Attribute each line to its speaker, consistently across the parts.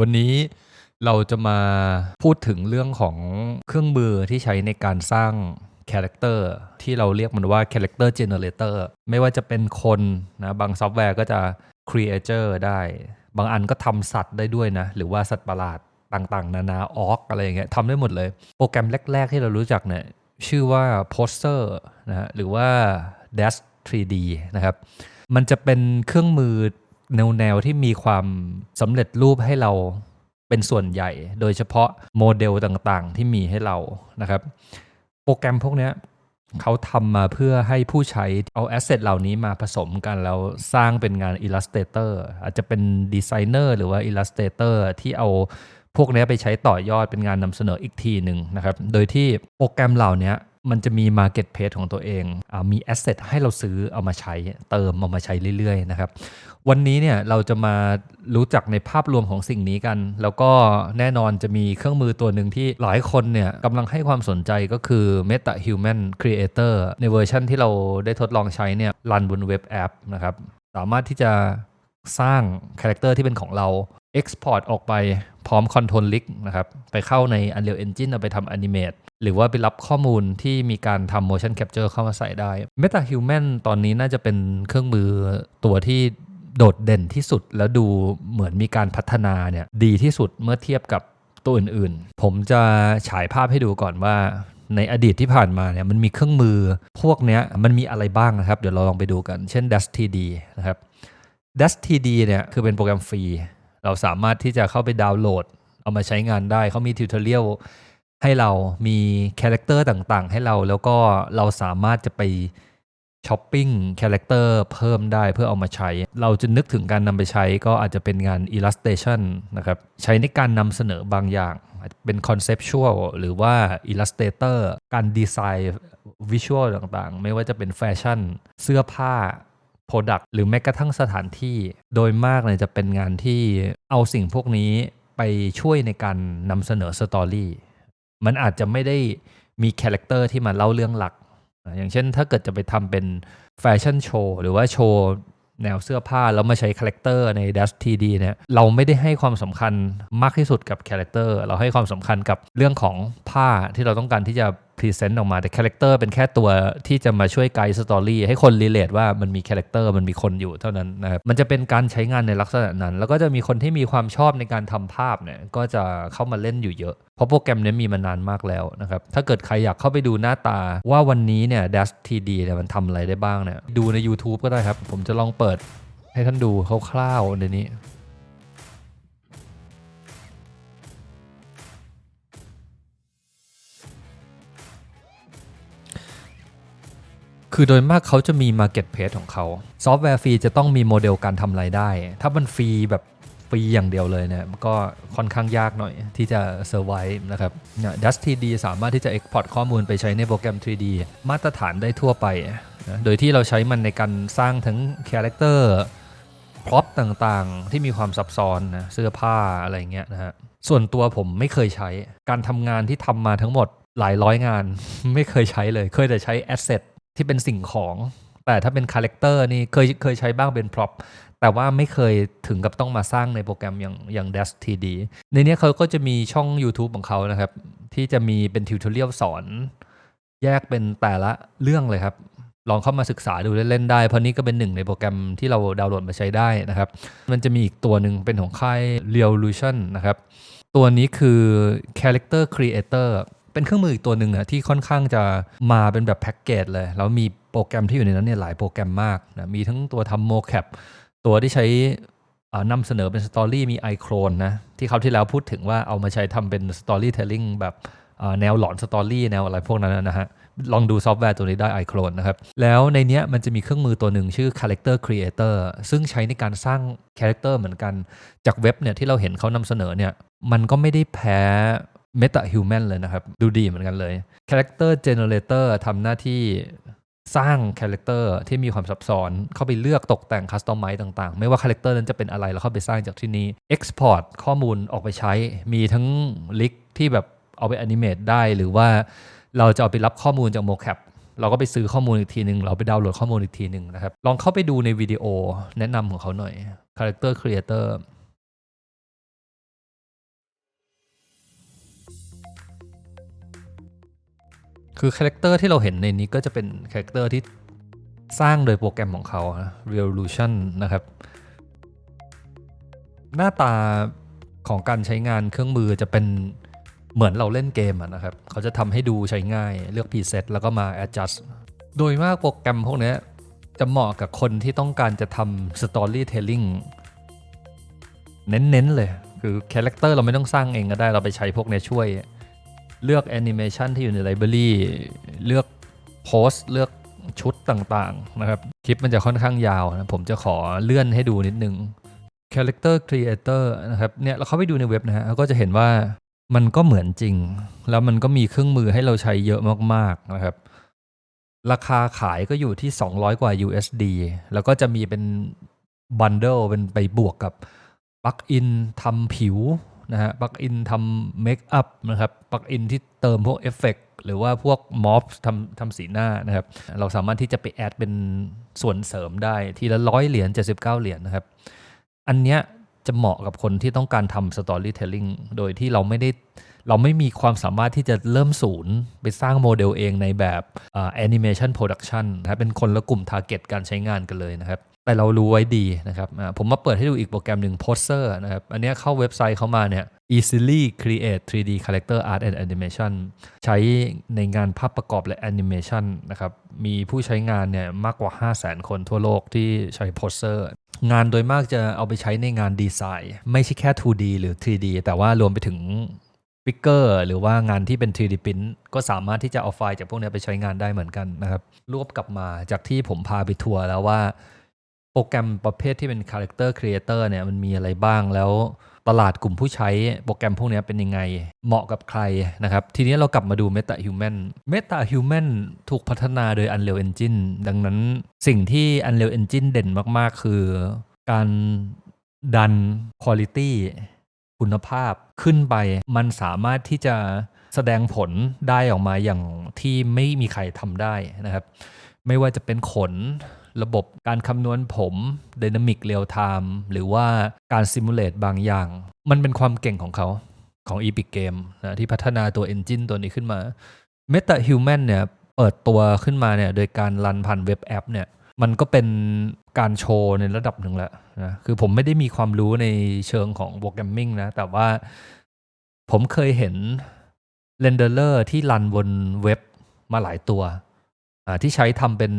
Speaker 1: วันนี้เราจะมาพูดถึงเรื่องของเครื่องมือที่ใช้ในการสร้างคาแรคเตอร์ที่เราเรียกมันว่า Character Generator ไม่ว่าจะเป็นคนนะบางซอฟต์แวร์ก็จะ Creator ได้ บางอันก็ทำสัตว์ได้ด้วยนะ หรือว่าสัตว์ประหลาดต่างๆ นานาออกอะไรอย่างเงี้ยทำได้หมดเลย โปรแกรมแรก ๆ ที่เรารู้จักเนี่ยชื่อว่า Poster นะหรือว่า Dash 3D นะครับ มันจะเป็นเครื่องมือ แนวแนวๆที่มีความสำเร็จรูปให้เราเป็นส่วนใหญ่ โดยเฉพาะโมเดลต่างๆ ที่มีให้เรานะครับ โปรแกรมพวกนี้เขาทำมาเพื่อให้ผู้ใช้เอาแอสเซทเหล่านี้มาผสมกัน แล้วสร้างเป็นงาน Illustrator อาจจะเป็นดีไซเนอร์หรือว่า Illustrator ที่เอาพวกนี้ไปใช้ต่อยอดเป็นงานนำเสนออีกทีหนึ่งนะครับ โดยที่โปรแกรมเหล่านี้ มันจะมี Market Place ของตัวเองอมีแอสเซทให้เราซื้อเอามาใช้เติมเอามาใช้เรื่อยๆนะครับวันนี้เนี่ยเราจะมารู้จักในภาพรวมของสิ่งนี้กัน แล้วก็แน่นอนจะมีเครื่องมือตัวหนึ่งที่หลายคนเนี่ยกำลังให้ความสนใจก็คือ Meta Human Creator ในเวอร์ชันที่เราได้ทดลองใช้เนี่ยรันบนเว็บแอปนะครับสามารถที่จะสร้างคาแรคเตอร์ที่เป็นของเรา Export ออกไปพร้อม Control Link นะครับไปเข้าใน Unreal Engine เอาไปทำ Animate หรือว่าไปรับข้อมูลที่มีการทำ motion capture เข้ามาใส่ได้ Meta Human ตอนนี้น่าจะเป็นเครื่องมือตัวที่โดดเด่นที่สุดแล้วดูเหมือนมีการพัฒนาเนี่ยดีที่สุดเมื่อเทียบกับตัวอื่นๆ ผมจะฉายภาพให้ดูก่อนว่าในอดีตที่ผ่านมาเนี่ยมันมีเครื่องมือพวกเนี้ยมันมีอะไรบ้างนะครับ เดี๋ยวเราลองไปดูกัน เช่น Dash TD นะครับ Dash TD เนี่ยคือเป็นโปรแกรมฟรี เราสามารถที่จะเข้าไปดาวน์โหลด เอามาใช้งานได้ เขามีทิวทอเรียลให้เรามีคาแรคเตอร์ต่างๆ ให้เราแล้วก็เราสามารถจะไปช้อปปิ้งคาแรคเตอร์เพิ่มได้เพื่อเอามาใช้ เราจะนึกถึงการนำไปใช้ก็อาจจะเป็นงาน Illustration นะครับ ใช้ในการนำเสนอบางอย่าง เป็น Conceptual หรือว่า Illustrator การดีไซน์วิชวลต่างๆ ไม่ว่าจะเป็นแฟชั่น เสื้อผ้า Product หรือแม้กระทั่งสถานที่ โดยมากเนี่ยจะเป็นงานที่เอาสิ่งพวกนี้ไปช่วยในการนำเสนอสตอรี่มันอาจจะไม่ได้มีคาแรคเตอร์ที่มาเล่าเรื่องหลัก อย่างเช่นถ้าเกิดจะไปทำเป็นแฟชั่นโชว์หรือว่าโชว์แนวเสื้อผ้าแล้วมาใช้คาแรคเตอร์ใน Dash TD เนี่ยเราไม่ได้ให้ความสำคัญมากที่สุดกับคาแรคเตอร์เราให้ความสำคัญกับเรื่องของผ้าที่เราต้องการที่จะ พรีเซนต์ออกมาแต่คาแรคเตอร์เป็นแค่ตัวที่จะมาช่วยไกด์สตอรี่ให้คนรีเลทว่ามันมีคาแรคเตอร์มันมีคนอยู่เท่านั้นนะครับมันจะเป็นการใช้งานในลักษณะนั้น แล้วก็จะมีคนที่มีความชอบในการทำภาพเนี่ยก็จะเข้ามาเล่นอยู่เยอะ เพราะโปรแกรมนี้มีมานานมากแล้วนะครับถ้าเกิดใครอยากเข้าไปดูหน้าตาว่าวันนี้เนี่ย Dash TD เนี่ยมันทำอะไรได้บ้างเนี่ยดูใน YouTube ก็ได้ครับ ผมจะลองเปิดให้ท่านดูคร่าวๆในนี้ คือโดยมากเขาจะมี Market Place ของเขา ซอฟต์แวร์ฟรีจะต้องมีโมเดลการทำรายได้ ถ้ามันฟรีแบบฟรีอย่างเดียวเลยเนี่ยก็ค่อนข้างยากหน่อยที่จะเซอร์ไวนะครับเนี่ย Dash 3D สามารถที่จะ Export ข้อมูลไปใช้ในโปรแกรม 3D มาตรฐานได้ทั่วไปนะโดยที่เราใช้มันในการสร้างทั้งคาแรคเตอร์พร็อพต่างๆ ที่มีความซับซ้อนนะเสื้อผ้าอะไรเงี้ยนะฮะส่วนตัวผมไม่เคยใช้การทำงานที่ทำมาทั้งหมดหลายร้อยงาน ไม่เคยใช้เลย เคยแต่ใช้แอสเซท ที่เป็นสิ่งของ แต่ถ้าเป็นคาแรคเตอร์นี่เคยเคยใช้บ้างเป็นพร็อพแต่ว่าไม่เคยถึงกับต้องมาสร้างในโปรแกรมอย่างอย่าง Dash TD ในนี้เขาก็จะมีช่อง YouTube ของเขานะครับ ที่จะมีเป็นทิวทอเรียลสอน แยกเป็นแต่ละเรื่องเลยครับ ลองเข้ามาศึกษาดูเล่นๆได้ เพราะนี่ก็เป็นหนึ่งในโปรแกรมที่เราดาวน์โหลดมาใช้ได้นะครับ มันจะมีอีกตัวหนึ่งเป็นของค่าย Revolution นะครับ ตัวนี้คือ Character Creator เป็นเครื่องมืออีกตัวหนึ่งอะที่ค่อนข้างจะมาเป็นแบบแพ็กเกจเลย แล้วมีโปรแกรมที่อยู่ในนั้นเนี่ยหลายโปรแกรมมากนะมีทั้งตัวทำโมแคปตัวที่ใช้นำเสนอเป็นสตอรี่มีไอโครนนะที่เขาที่แล้วพูดถึงว่าเอามาใช้ทำเป็นสตอรี่เทลลิ่งแบบแนวหลอนสตอรี่แนวอะไรพวกนั้นนะฮะ ลองดูซอฟต์แวร์ตัวนี้ได้ i c l o n นะครับ แล้วในเนี้ยมันจะมีเครื่องมือตัวหนึ่งชื่อ Character Creator ซึ่งใช้ในการสร้างคาแรคเตอร์เหมือนกัน จากเว็บเนี่ยที่เราเห็นเขานำเสนอเนี่ย มันก็ไม่ได้แพ้ Meta Human เลยนะครับ ดูดีเหมือนกันเลย Character Generator ทำหน้าที่สร้างคาแรคเตอร์ที่มีความซับซ้อนเข้าไปเลือกตกแต่งคัสตอมไมซ์ต่างๆ ไม่ว่าคาแรคเตอร์นั้นจะเป็นอะไรแล้วเข้าไปสร้างจากที่นี้ Export ข้อมูลออกไปใช้ มีทั้งลิกที่แบบเอาไปแอนิเมตได้หรือว่าเราจะเอาไปรับข้อมูลจากโมแคปเราก็ไปซื้อข้อมูลอีกทีหนึ่งเราไปดาวน์โหลดข้อมูลอีกทีหนึ่งนะครับ ลองเข้าไปดูในวิดีโอแนะนำของเขาหน่อย Character Creator คือคาแรคเตอร์ที่เราเห็นในนี้ก็จะเป็นคาแรคเตอร์ที่สร้างโดยโปรแกรมของเขานะ Revolution นะครับ หน้าตาของการใช้งานเครื่องมือจะเป็นเหมือนเราเล่นเกมนะครับ เขาจะทำให้ดูใช้ง่ายเลือก preset แล้วก็มา adjust โดยมากโปรแกรมพวกนี้จะเหมาะกับคนที่ต้องการจะทำ storytelling เน้นๆเลย คือคาแรคเตอร์เราไม่ต้องสร้างเองก็ได้เราไปใช้พวกนี้ช่วย เลือกแอนิเมชันที่อยู่ในไลบรารีเลือกโพสเลือกชุดต่างๆนะครับ คลิปมันจะค่อนข้างยาวนะ ผมจะขอเลื่อนให้ดูนิดนึง Character Creator นะครับเนี่ยเราเข้าไปดูในเว็บนะฮะเราก็จะเห็นว่ามันก็เหมือนจริง แล้วมันก็มีเครื่องมือให้เราใช้เยอะมากๆนะครับ ราคาขายก็อยู่ที่ 200 กว่า USD แล้วก็จะมีเป็นบันเดิลเป็นไปบวกกับปลั๊กอินทำผิว นะฮะปลั๊กอินทำเมคอัพนะครับปลั๊กอินที่เติมพวกเอฟเฟกหรือว่าพวกมอฟทำทำสีหน้านะครับ เราสามารถที่จะไปแอดเป็นส่วนเสริมได้ทีละร้อยเหรียญ79 เหรียญนะครับ อันเนี้ยจะเหมาะกับคนที่ต้องการทำ storytelling โดยที่เราไม่ได้เราไม่มีความสามารถที่จะเริ่มศูนย์ ไปสร้างโมเดลเองในแบบแอ่า animation production นะครับเป็นคนละกลุ่ม target การใช้งานกันเลยนะครับ แต่เรารู้ไว้ดีนะครับผมมาเปิดให้ดูอีกโปรแกรมหนึ่ง Poser นะครับ อันนี้เข้าเว็บไซต์เข้ามาเนี่ย easily create 3D character art and animation ใช้ในงานภาพประกอบและ animation นะครับ มีผู้ใช้งานเนี่ยมากกว่า 5 0 0 0 0 0 คนทั่วโลกที่ใช้ Poser งานโดยมากจะเอาไปใช้ในงานดีไซน์ ไม่ใช่แค่ 2D หรือ 3D แต่ว่ารวมไปถึงปิกเกอร์หรือว่างานที่เป็น 3D print ก็สามารถที่จะเอาไฟล์จากพวกนี้ไปใช้งานได้เหมือนกันนะครับ รวบกลับมาจากที่ผมพาไปทัวร์แล้วว่า โปรแกรมประเภทที่เป็น Character Creator เนี่ยมันมีอะไรบ้างแล้วตลาดกลุ่มผู้ใช้โปรแกรมพวกนี้เป็นยังไง เหมาะกับใครนะครับ ทีนี้เรากลับมาดู Meta Human Meta Human ถูกพัฒนาโดย Unreal Engine ดังนั้นสิ่งที่ Unreal Engine เด่นมาก ๆ คือการดัน Quality คุณภาพขึ้นไป มันสามารถที่จะแสดงผลได้ออกมาอย่างที่ไม่มีใครทำได้นะครับ ไม่ว่าจะเป็นขน ระบบการคำนวณผม Dynamic Real Time หรือว่าการ Simulate บางอย่าง มันเป็นความเก่งของเขาของ Epic Game นะที่พัฒนาตัว Engine ตัวนี้ขึ้นมา Meta Human เนี่ยเปิดตัวขึ้นมาเนี่ยโดยการรันผ่านเว็บแอปเนี่ยมันก็เป็นการโชว์ในระดับหนึ่งแหล้วนะคือผมไม่ได้มีความรู้ในเชิงของโปรแกรมมิ่งนะ แต่ว่าผมเคยเห็นเรนเดอร์ที่รันบนเว็บมาหลายตัวที่ใช้ทำเป็น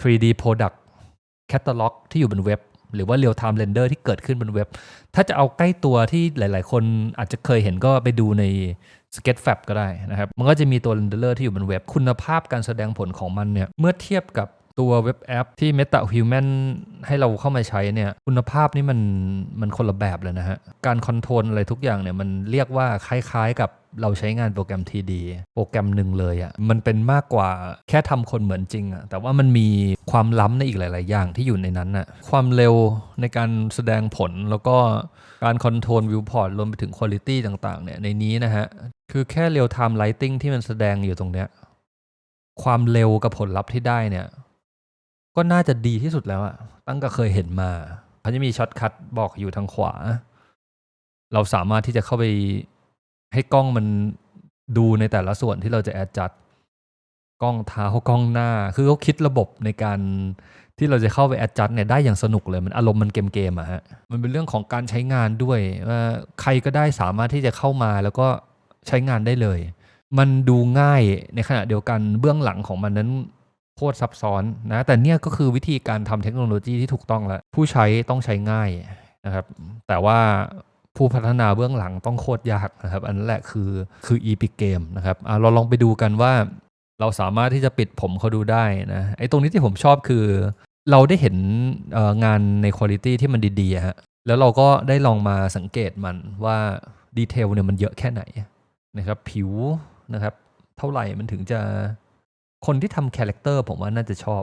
Speaker 1: 3D Product Catalog ที่อยู่บนเว็บ หรือว่า Real Time Render ที่เกิดขึ้นบนเว็บ ถ้าจะเอาใกล้ตัวที่หลาย ๆ คนอาจจะเคยเห็นก็ไปดูใน Sketchfab ก็ได้นะครับ มันก็จะมีตัว Renderer ที่อยู่บนเว็บ คุณภาพการแสดงผลของมันเนี่ย เมื่อเทียบกับ ตัวเว็บแอปที่ Meta Human ให้เราเข้ามาใช้เนี่ยคุณภาพนี่มันมันคนละแบบเลยนะฮะ การคอนโทรลอะไรทุกอย่างเนี่ยมันเรียกว่าคล้ายๆกับเราใช้งานโปรแกรม TD โปรแกรมหนึ่งเลยอะ่ะมันเป็นมากกว่าแค่ทำคนเหมือนจริงอะ่ะแต่ว่ามันมีความล้ำในอีกหลาย ๆ อย่างที่อยู่ในนั้นน่ะความเร็วในการแสดงผลแล้วก็การคอนโทรลวิวพอร์ตรวมไปถึงคุณ i t y ต่าง ๆ เนี่ยในนี้นะฮะ คือแค่ real time lighting ที่มันแสดงอยู่ตรงเนี้ยความเร็วกับผลลัพธ์ที่ได้เนี่ย ก็น่าจะดีที่สุดแล้วอะตั้งแต่เคยเห็นมาเขาจะมีช็อตคัทบอกอยู่ทางขวา เราสามารถที่จะเข้าไปให้กล้องมันดูในแต่ละส่วนที่เราจะแอดจัดกล้องเท้ากล้องหน้า คือเขาคิดระบบในการที่เราจะเข้าไปแอดจัดเนี่ยได้อย่างสนุกเลยมันอารมณ์มันเกมเกมๆอะฮะมันเป็นเรื่องของการใช้งานด้วยว่าใครก็ได้สามารถที่จะเข้ามาแล้วก็ใช้งานได้เลย มันดูง่ายในขณะเดียวกันเบื้องหลังของมันนั้น โคตรซับซ้อนนะแต่เนี่ยก็คือวิธีการทำเทคโนโลยีที่ถูกต้องแล้วผู้ใช้ต้องใช้ง่ายนะครับแต่ว่าผู้พัฒนาเบื้องหลังต้องโคตรยากนะครับ อันนั้นแหละคือคือ Epic Game นะครับอะเราลองไปดูกันว่า เราสามารถที่จะปิดผมเขาดูได้นะไอ้ตรงนี้ที่ผมชอบคือ เราได้เห็นงานในคุณ i t y ที่มันดีๆฮะแล้วเราก็ได้ลองมาสังเกตมันว่าดีเทลเนี่ยมันเยอะแค่ไหนนะครับผิวนะครับ เท่าไหร่มันถึงจะ คนที่ทำคาแรคเตอร์ผมว่าน่าจะชอบ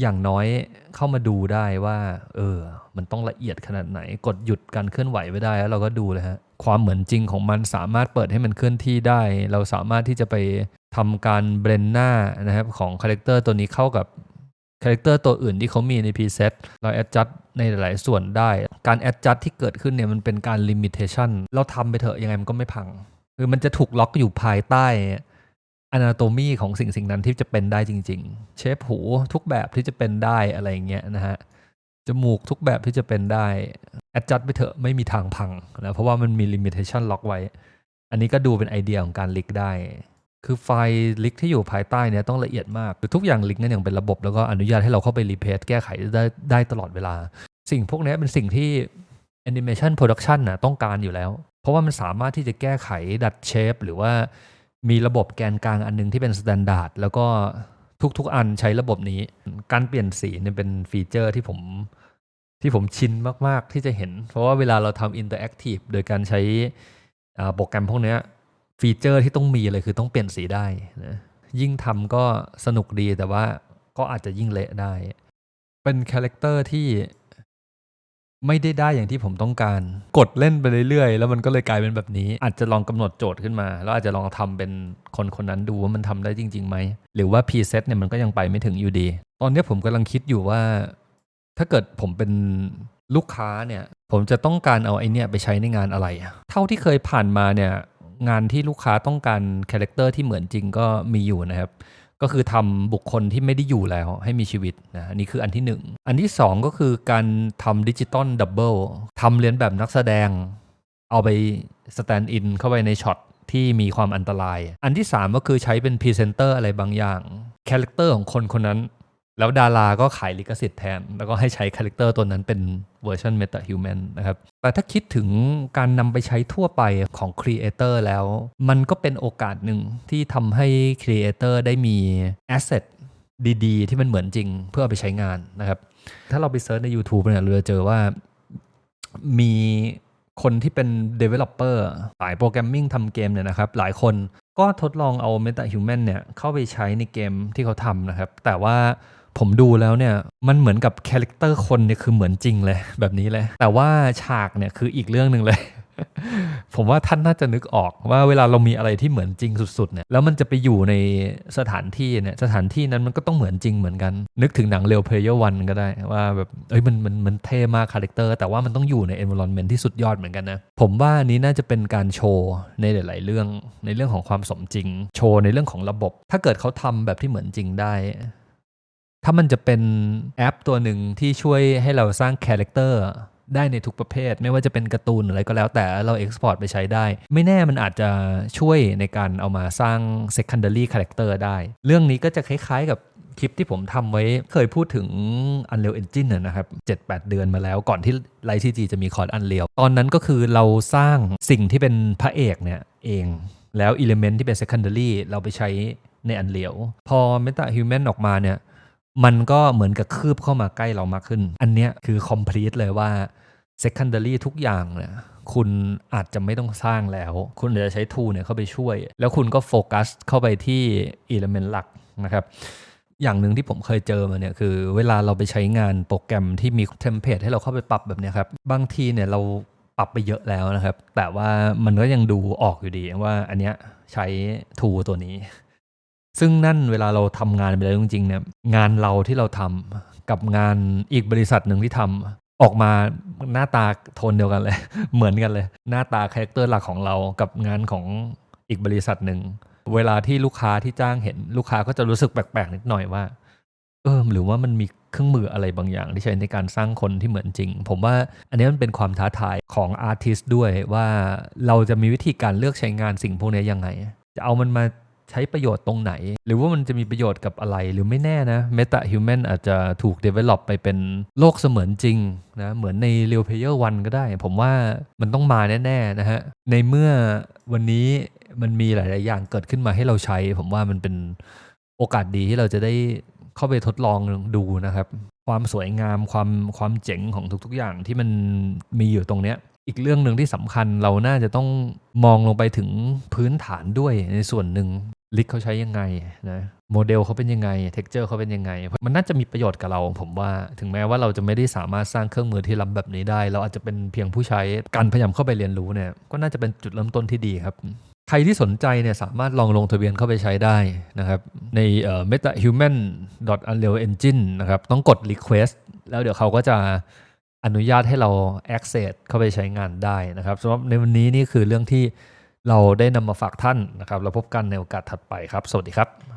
Speaker 1: อย่างน้อยเข้ามาดูได้ว่า เออ มันต้องละเอียดขนาดไหน กดหยุดการเคลื่อนไหวไว้ได้แล้วเราก็ดูเลยฮะความเหมือนจริงของมันสามารถเปิดให้มันเคลื่อนที่ได้ เราสามารถที่จะไปทำการเบรนหน้านะครับของคาแรคเตอร์ตัวนี้เข้ากับคาแรคเตอร์ตัวอื่นที่เขามีใน preset เรา adjust ในหลายๆส่วนได้ การ adjust ที่เกิดขึ้นเนี่ยมันเป็นการ limitation เราทำไปเถอะยังไงมันก็ไม่พัง คือมันจะถูกล็อกอยู่ภายใต้ anatomy ของสิ่งสิ่งนั้นที่จะเป็นได้จริง ๆ เชฟหูทุกแบบที่จะเป็นได้อะไรอย่างเงี้ยนะฮะจมูกทุกแบบที่จะเป็นได้ adjust ไปเถอะไม่มีทางพังนะเพราะว่ามันมี limitation ล็อกไว้ อันนี้ก็ดูเป็นไอเดียของการลิกได้ คือไฟล์ลิกที่อยู่ภายใต้เนี่ยต้องละเอียดมากคือทุกอย่างลิกนั่นอย่างเป็นระบบแล้วก็อนุญาตให้เราเข้าไปรีเพสแก้ไขได้ได้ตลอดเวลา สิ่งพวกนี้เป็นสิ่งที่ Animation Production น่ะต้องการอยู่แล้ว เพราะว่ามันสามารถที่จะแก้ไขดัดเชฟหรือว่า มีระบบแกนกลางอันหนึงที่เป็น s t ต n d า r d แล้วก็ทุกๆอันใช้ระบบนี้ การเปลี่ยนสีเนี่ยเป็นฟีเจอร์ที่ผมที่ผมชินมาก ๆ ที่จะเห็น เพราะว่าเวลาเราทำอินเตอร์แอคทีฟโดยการใช้อ่าโปรแกรมพวกนี้ฟีเจอร์ที่ต้องมีเลยคือต้องเปลี่ยนสีได้นะยิ่งทำก็สนุกดีแต่ว่าก็อาจจะยิ่งเละได้ เป็นคาแรคเตอร์ที่ ไม่ได้ได้อย่างที่ผมต้องการ กดเล่นไปเรื่อยๆ แล้วมันก็เลยกลายเป็นแบบนี้ อาจจะลองกำหนดโจทย์ขึ้นมา แล้วอาจจะลองทำเป็นคนคนนั้นดูว่ามันทำได้จริงๆไหม หรือว่า preset เนี่ยมันก็ยังไปไม่ถึงอยู่ดี ตอนนี้ผมกำลังคิดอยู่ว่า ถ้าเกิดผมเป็นลูกค้าเนี่ย ผมจะต้องการเอาไอเนี่ยไปใช้ในงานอะไร เท่าที่เคยผ่านมาเนี่ยงานที่ลูกค้าต้องการคาแรคเตอร์ที่เหมือนจริงก็มีอยู่นะครับ ก็คือทำบุคคลที่ไม่ได้อยู่แล้วให้มีชีวิตนะนี่คืออันที่หนึ่งอันที่สองก็คือการทำดิจิตอลดับเบิลทำเรียนแบบนักแสดง เอาไปสแตนด์อินเข้าไปในช็อตที่มีความอันตราย อันที่สามก็คือใช้เป็นพรีเซนเตอร์อะไรบางอย่างคาแรคเตอร์ของคนคนนั้น แล้วดาราก็ขายลิขสิทธิ์แทน แล้วก็ให้ใช้คาแรคเตอร์ตัวนั้นเป็นเวอร์ชัน Meta Human นะครับ แต่ถ้าคิดถึงการนำไปใช้ทั่วไปของครีเอเตอร์แล้ว มันก็เป็นโอกาสหนึ่งที่ทำให้ครีเอเตอร์ได้มีแอสเซทดีๆ ที่มันเหมือนจริงเพื่อเอาไปใช้งานนะครับ ถ้าเราไปเซิร์ชใน YouTube เนี่ยเราจะเจอว่ามีคนที่เป็น Developer สายโปรแกรมมิ่งทำเกมเนี่ยนะครับ หลายคนก็ทดลองเอา Meta Human เนี่ยเข้าไปใช้ในเกมที่เขาทำนะครับ แต่ว่า ผมดูแล้วเนี่ยมันเหมือนกับคาแรคเตอร์คนเนี่ยคือเหมือนจริงเลยแบบนี้เลย แต่ว่าฉากเนี่ยคืออีกเรื่องหนึ่งเลย ผมว่าท่านน่าจะนึกออกว่าเวลาเรามีอะไรที่เหมือนจริงสุดๆเนี่ยแล้วมันจะไปอยู่ในสถานที่เนี่ยสถานที่นั้นมันก็ต้องเหมือนจริงเหมือนกัน นึกถึงหนังเร็วเพลเยอร์วันก็ได้ว่าแบบเอ้ยมันมันมันเท่มากคาแรคเตอร์แต่ว่ามันต้องอยู่ใน environment ที่สุดยอดเหมือนกันนะผมว่าอันนี้น่าจะเป็นการโชว์ในหลาย ๆ เรื่องในเรื่องของความสมจริง โชว์ในเรื่องของระบบ ถ้าเกิดเขาทำแบบที่เหมือนจริงได้ ถ้ามันจะเป็นแอปตัวหนึ่งที่ช่วยให้เราสร้างคาแรคเตอร์ได้ในทุกประเภท ไม่ว่าจะเป็นการ์ตูนอะไรก็แล้วแต่เราเอ็กซ์พอร์ตไปใช้ได้ ไม่แน่มันอาจจะช่วยในการเอามาสร้าง secondary character ได้ เรื่องนี้ก็จะคล้ายๆกับคลิปที่ผมทำไว้เคยพูดถึง Unreal Engine นะนะครับ 7-8 เดือนมาแล้วก่อนที่ Light CG จะมีคอร์ด Unreal ตอนนั้นก็คือเราสร้างสิ่งที่เป็นพระเอกเนี่ยเอง แล้ว element ที่เป็น secondary เราไปใช้ใน Unreal พอ Meta Human ออกมาเนี่ย มันก็เหมือนกับคืบเข้ามาใกล้เรามากขึ้น อันเนี้ยคือ complete เลยว่า secondary ทุกอย่างเนี่ยคุณอาจจะไม่ต้องสร้างแล้ว คุณอาจจะใช้ tool เนี่ยเข้าไปช่วย แล้วคุณก็โฟกัสเข้าไปที่ element หลักนะครับอย่างหนึ่งที่ผมเคยเจอมาเนี่ยคือเวลาเราไปใช้งานโปรแกรมที่มีเทมเพลตให้เราเข้าไปปรับแบบนี้ครับ บางทีเนี่ยเราปรับไปเยอะแล้วนะครับ แต่ว่ามันก็ยังดูออกอยู่ดีว่าอันเนี้ยใช้ tool ตัวนี้ ซึ่งนั่นเวลาเราทำงานไปแล้วจริงๆเนี่ยงานเราที่เราทำกับงานอีกบริษัทหนึ่งที่ทำออกมาหน้าตาโทนเดียวกันเลย เหมือนกันเลย หน้าตาคาแรคเตอร์หลักของเรากับงานของอีกบริษัทหนึ่งเวลาที่ลูกค้าที่จ้างเห็นลูกค้าก็จะรู้สึกแปลกๆนิดหน่อยว่าเออหรือว่ามันมีเครื่องมืออะไรบางอย่างที่ใช้ในการสร้างคนที่เหมือนจริง ผมว่าอันนี้มันเป็นความท้าทายของอาร์ติสด้วยว่าเราจะมีวิธีการเลือกใช้งานสิ่งพวกนี้ยังไง จะเอามันมา ใช้ประโยชน์ตรงไหน หรือว่ามันจะมีประโยชน์กับอะไรหรือไม่แน่นะ Meta Human อาจจะถูก develop ไปเป็นโลกเสมือนจริงนะเหมือนใน Real Player One ก็ได้ ผมว่ามันต้องมาแน่ๆนะฮะ ในเมื่อวันนี้มันมีหลาย ๆ อย่างเกิดขึ้นมาให้เราใช้ ผมว่ามันเป็นโอกาสดีที่เราจะได้เข้าไปทดลองดูนะครับ ความสวยงามความความเจ๋งของทุก ๆ อย่างที่มันมีอยู่ตรงเนี้ย อีกเรื่องหนึ่งที่สำคัญเราน่าจะต้องมองลงไปถึงพื้นฐานด้วยในส่วนหนึ่งลิกเขาใช้ยังไงนะโมเดลเขาเป็นยังไงเท็กเจอร์เขาเป็นยังไง มันน่าจะมีประโยชน์กับเรา ผมว่าถึงแม้ว่าเราจะไม่ได้สามารถสร้างเครื่องมือที่ล้ำแบบนี้ได้ เราอาจจะเป็นเพียงผู้ใช้การพยายามเข้าไปเรียนรู้เนี่ยก็น่าจะเป็นจุดเริ่มต้นที่ดีครับ ใครที่สนใจเนี่ยสามารถลองลงทะเบียนเข้าไปใช้ได้นะครับ ในเอ่อ metahuman unreal engine นะครับต้องกด request แล้วเดี๋ยวเขาก็จะ อนุญาตให้เรา access เข้าไปใช้งานได้นะครับสำหรับในวันนี้นี่คือเรื่องที่เราได้นำมาฝากท่านนะครับเราพบกันในโอกาสถัดไปครับ สวัสดีครับ